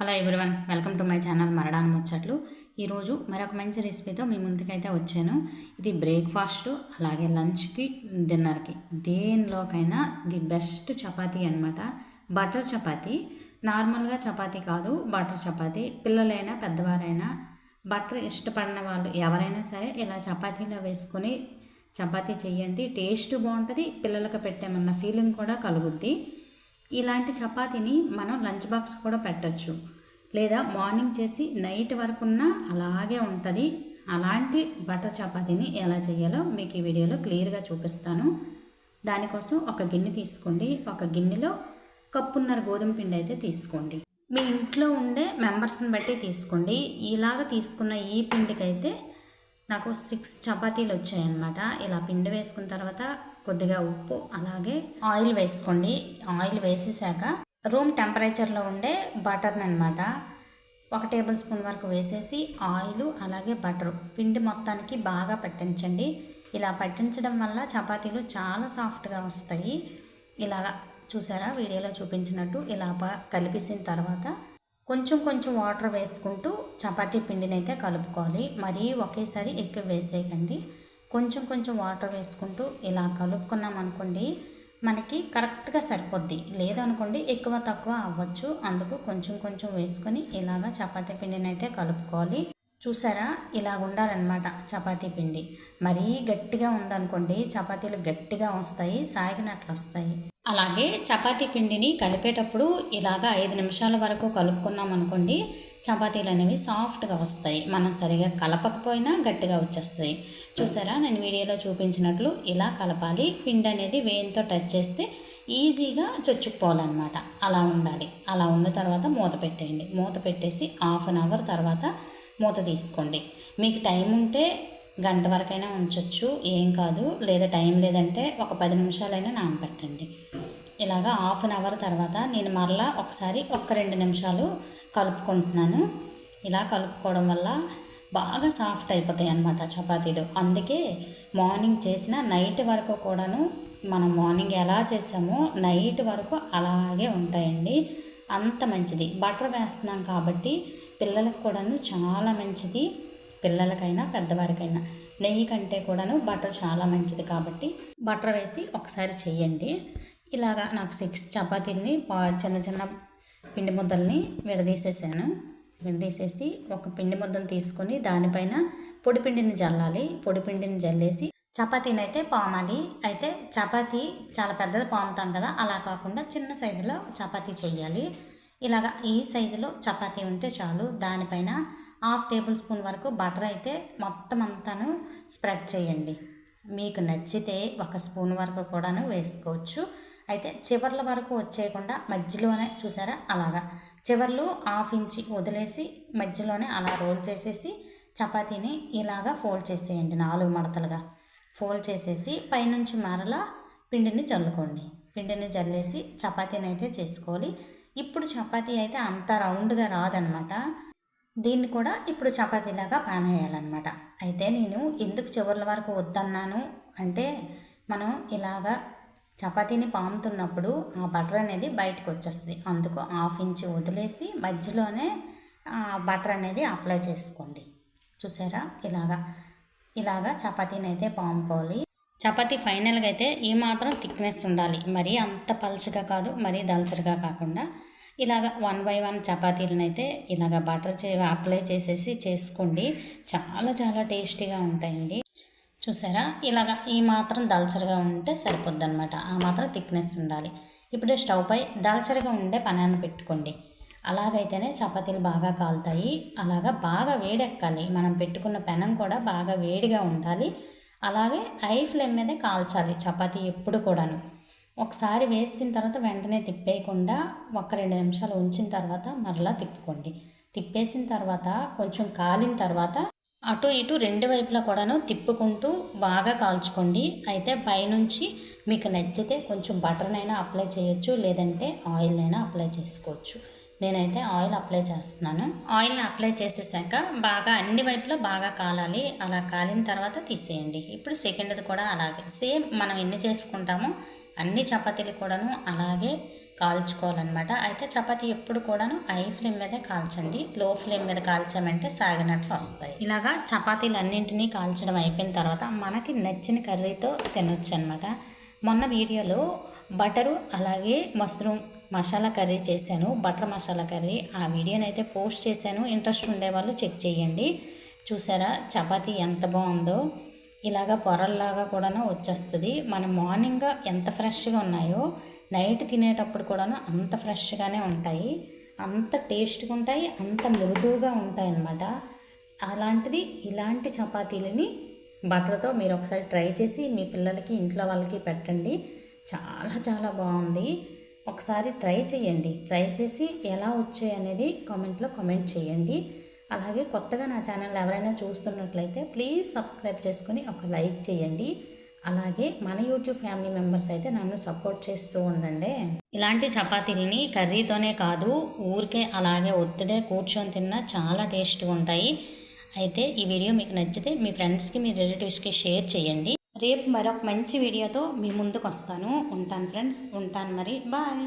Hello everyone welcome to my channel Maradana Muchchatlu ఈరోజు మరొక మంచి రెసిపీతో మీ ముందుకైతే వచ్చాను. ఇది బ్రేక్ఫాస్ట్ అలాగే లంచ్కి డిన్నర్కి దేనిలోకైనా ది బెస్ట్ చపాతీ అనమాట బటర్ చపాతీ. నార్మల్గా చపాతీ కాదు బటర్ చపాతీ. పిల్లలైనా పెద్దవారైనా బటర్ ఇష్టపడిన వాళ్ళు ఎవరైనా సరే ఇలా చపాతీలో వేసుకొని చపాతీ చేయండి టేస్ట్ బాగుంటుంది పిల్లలకు పెట్టామన్న ఫీలింగ్ కూడా కలుగుద్ది. ఇలాంటి చపాతీని మనం లంచ్ బాక్స్ కూడా పెట్టచ్చు. లేదా మార్నింగ్ చేసి నైట్ వరకున్న అలాగే ఉంటుంది. అలాంటి బటర్ చపాతీని ఎలా చేయాలో మీకు ఈ వీడియోలో క్లియర్గా చూపిస్తాను. దానికోసం ఒక గిన్నె తీసుకోండి. ఒక గిన్నెలో కప్పున్నర గోధుమ పిండి అయితే తీసుకోండి. మీ ఇంట్లో ఉండే మెంబర్స్ని బట్టి తీసుకోండి. ఇలాగ తీసుకున్న ఈ పిండికైతే నాకు సిక్స్ చపాతీలు వచ్చాయన్నమాట. ఇలా పిండి వేసుకున్న తర్వాత కొద్దిగా ఉప్పు అలాగే ఆయిల్ వేసుకోండి. ఆయిల్ వేసేసాక రూమ్ టెంపరేచర్లో ఉండే బటర్ని అనమాట ఒక టేబుల్ స్పూన్ వరకు వేసేసి ఆయిల్ అలాగే బటరు పిండి మొత్తానికి బాగా పట్టించండి. ఇలా పట్టించడం వల్ల చపాతీలు చాలా సాఫ్ట్గా వస్తాయి. ఇలా చూసారా? వీడియోలో చూపించినట్టు ఇలా కలిపేసిన తర్వాత కొంచెం కొంచెం వాటర్ వేసుకుంటూ చపాతీ పిండిని అయితే కలుపుకోవాలి. మరీ ఒకేసారి ఎక్కువ వేసేయకండి. కొంచెం కొంచెం వాటర్ వేసుకుంటూ ఇలా కలుపుకున్నాం అనుకోండి మనకి కరెక్ట్గా సరిపోద్ది. లేదనుకోండి ఎక్కువ తక్కువ అవ్వచ్చు. అందుకు కొంచెం కొంచెం వేసుకొని ఇలాగ చపాతీ పిండిని అయితే కలుపుకోవాలి. చూసారా? ఇలా ఉండాలన్నమాట చపాతీ పిండి. మరీ గట్టిగా ఉందనుకోండి చపాతీలు గట్టిగా వస్తాయి సాగినట్లు వస్తాయి. అలాగే చపాతీ పిండిని కలిపేటప్పుడు ఇలాగ ఐదు నిమిషాల వరకు కలుపుకున్నాం అనుకోండి చపాతీలు అనేవి సాఫ్ట్గా వస్తాయి. మనం సరిగా కలపకపోయినా గట్టిగా వచ్చేస్తాయి. చూసారా? నేను వీడియోలో చూపించినట్లు ఇలా కలపాలి. పిండి అనేది వేయంతో టచ్ చేస్తే ఈజీగా చొచ్చుకుపోవాలన్నమాట. అలా ఉండాలి. అలా ఉన్న తర్వాత మూత పెట్టేయండి. మూత పెట్టేసి హాఫ్ అన్ అవర్ తర్వాత మూత తీసుకోండి. మీకు టైం ఉంటే గంట వరకైనా ఉంచవచ్చు ఏం కాదు. లేదా టైం లేదంటే ఒక పది నిమిషాలైనా నానబెట్టండి. ఇలాగా హాఫ్ అన్ అవర్ తర్వాత నేను మరలా ఒకసారి ఒక్క రెండు నిమిషాలు కలుపుకుంటున్నాను. ఇలా కలుపుకోవడం వల్ల బాగా సాఫ్ట్ అయిపోతాయి అన్నమాట చపాతీలు. అందుకే మార్నింగ్ చేసిన నైట్ వరకు కూడాను మనం మార్నింగ్ ఎలా చేసామో నైట్ వరకు అలాగే ఉంటాయండి. అంత మంచిది. బటర్ వేస్తున్నాం కాబట్టి పిల్లలకు కూడాను చాలా మంచిది. పిల్లలకైనా పెద్దవారికైనా. నెయ్యి కంటే కూడాను బటర్ చాలా మంచిది కాబట్టి బటర్ వేసి ఒకసారి చేయండి. ఇలాగా నాకు సిక్స్ చపాతీని పా- చిన్న చిన్న పిండి ముద్దల్ని విడదీసేసాను. విడదీసేసి ఒక పిండి ముద్దను తీసుకొని దానిపైన పొడి పిండిని జల్లాలి. పొడి పిండిని జల్లేసి చపాతీని అయితే పామాలి. అయితే చపాతీ చాలా పెద్దది పాముతాం కదా అలా కాకుండా చిన్న సైజులో చపాతీ చేయాలి ఇలాగ ఈ సైజులో చపాతీ ఉంటే చాలు. దానిపైన హాఫ్ టేబుల్ స్పూన్ వరకు బటర్ అయితే మొత్తం అంతాను స్ప్రెడ్ చేయండి. మీకు నచ్చితే ఒక స్పూన్ వరకు కూడాను వేసుకోవచ్చు. అయితే చివర్ల వరకు వచ్చేయకుండా మధ్యలోనే చూసారా? అలాగా. చివర్లు హాఫ్ ఇంచి వదిలేసి మధ్యలోనే అలా రోల్ చేసేసి చపాతీని ఇలాగా ఫోల్డ్ చేసేయండి నాలుగు మడతలుగా. ఫోల్డ్ చేసేసి పైనుంచి మరలా పిండిని చల్లుకోండి. పిండిని జల్లేసి చపాతీని అయితే చేసుకోవాలి. ఇప్పుడు చపాతీ అయితే అంత రౌండ్గా రాదనమాట. దీన్ని కూడా ఇప్పుడు చపాతీలాగా పానేయాలన్నమాట అయితే నేను ఎందుకు చివర్ల వరకు వద్దన్నాను అంటే మనం ఇలాగా చపాతీని పాముతున్నప్పుడు ఆ బటర్ అనేది బయటకు వచ్చేస్తుంది. అందుకు హాఫ్ ఇంచ్ వదిలేసి మధ్యలోనే ఆ బటర్ అనేది అప్లై చేసుకోండి. చూసారా? ఇలాగా ఇలాగా చపాతీని అయితే పాముకోవాలి. చపాతీ ఫైనల్గా అయితే ఈ మాత్రం థిక్నెస్ ఉండాలి. మరీ అంత పలుచగా కాదు మరీ దల్చరిగా కాకుండా ఇలాగ వన్ బై వన్ చపాతీలను అయితే ఇలాగ బటర్ చే అప్లై చేసేసి చేసుకోండి. చాలా చాలా టేస్టీగా ఉంటాయండి. చూసారా? ఇలాగ ఈ మాత్రం దల్చరగా ఉంటే సరిపోద్ది అనమాట ఆ మాత్రం థిక్నెస్ ఉండాలి. ఇప్పుడు స్టవ్ పై దల్చరగా ఉండే పనాన్ని పెట్టుకోండి. అలాగైతేనే చపాతీలు బాగా కాలుతాయి. అలాగా బాగా వేడెక్కాలి. మనం పెట్టుకున్న పెనం కూడా బాగా వేడిగా ఉండాలి. అలాగే ఐ ఫ్లేమ్ మీదే కాల్చాలి చపాతీ ఎప్పుడు కూడాను. ఒకసారి వేసిన తర్వాత వెంటనే తిప్పేయకుండా ఒక రెండు నిమిషాలు ఉంచిన తర్వాత మరలా తిప్పుకోండి. తిప్పేసిన తర్వాత కొంచెం కాలిన తర్వాత అటు ఇటు రెండు వైపులా కూడాను తిప్పుకుంటూ బాగా కాల్చుకోండి. అయితే పైనుంచి మీకు నచ్చితే కొంచెం బటర్నైనా అప్లై చేయొచ్చు లేదంటే ఆయిల్నైనా అప్లై చేసుకోవచ్చు. నేనైతే ఆయిల్ అప్లై చేస్తున్నాను. ఆయిల్ని అప్లై చేసేసాక బాగా అన్ని వైపులా బాగా కాలాలి. అలా కాలిన తర్వాత తీసేయండి. ఇప్పుడు సెకండ్ది కూడా అలాగే. సేమ్ మనం ఎన్ని చేసుకుంటామో అన్ని చపాతీలు కూడాను అలాగే కాల్చుకోవాలన్నమాట. అయితే చపాతి ఎప్పుడు కూడాను హై ఫ్లేమ్ మీదే కాల్చండి. లో ఫ్లేమ్ మీద కాల్చామంటే సాగినట్లు వస్తాయి. ఇలాగా చపాతీలు అన్నింటినీ కాల్చడం అయిపోయిన తర్వాత మనకి నచ్చిన కర్రీతో తినొచ్చు అనమాట మొన్న వీడియోలో బటరు అలాగే మష్రూమ్ మసాలా కర్రీ చేశాను. Butter masala curry. ఆ వీడియోని అయితే పోస్ట్ చేశాను. ఇంట్రెస్ట్ ఉండేవాళ్ళు చెక్ చేయండి. చూసారా? చపాతీ ఎంత బాగుందో. ఇలాగా పొరల్లాగా కూడాను వచ్చేస్తుంది. మనం మార్నింగ్ ఎంత ఫ్రెష్గా ఉన్నాయో నైట్ తినేటప్పుడు కూడాను అంత ఫ్రెష్గానే ఉంటాయి. అంత టేస్ట్గా ఉంటాయి అంత మృదువుగా ఉంటాయి అన్నమాట అలాంటిది ఇలాంటి చపాతీలని బటర్తో మీరు ఒకసారి ట్రై చేసి మీ పిల్లలకి ఇంట్లో వాళ్ళకి పెట్టండి. చాలా చాలా బాగుంది. ఒకసారి ట్రై చేయండి ట్రై చేసి ఎలా వచ్చాయి అనేది కామెంట్లో కామెంట్ చేయండి అలాగే కొత్తగా నా ఛానల్ ఎవరైనా చూస్తున్నట్లయితే ప్లీజ్ సబ్స్క్రైబ్ చేసుకుని ఒక లైక్ చేయండి అలాగే మన యూట్యూబ్ ఫ్యామిలీ మెంబర్స్ అయితే నన్ను సపోర్ట్ చేస్తూ ఉండండి. ఇలాంటి చపాతీలని కర్రీతోనే కాదు ఊరికే అలాగే ఒత్తిదే కూర్చొని తిన్నా చాలా టేస్ట్గా ఉంటాయి. అయితే ఈ వీడియో మీకు నచ్చితే మీ ఫ్రెండ్స్కి మీ రిలేటివ్స్కి షేర్ చేయండి. రేపు మరొక మంచి వీడియోతో మీ ముందుకు వస్తాను ఉంటాను ఫ్రెండ్స్. ఉంటాను మరి. బాయ్.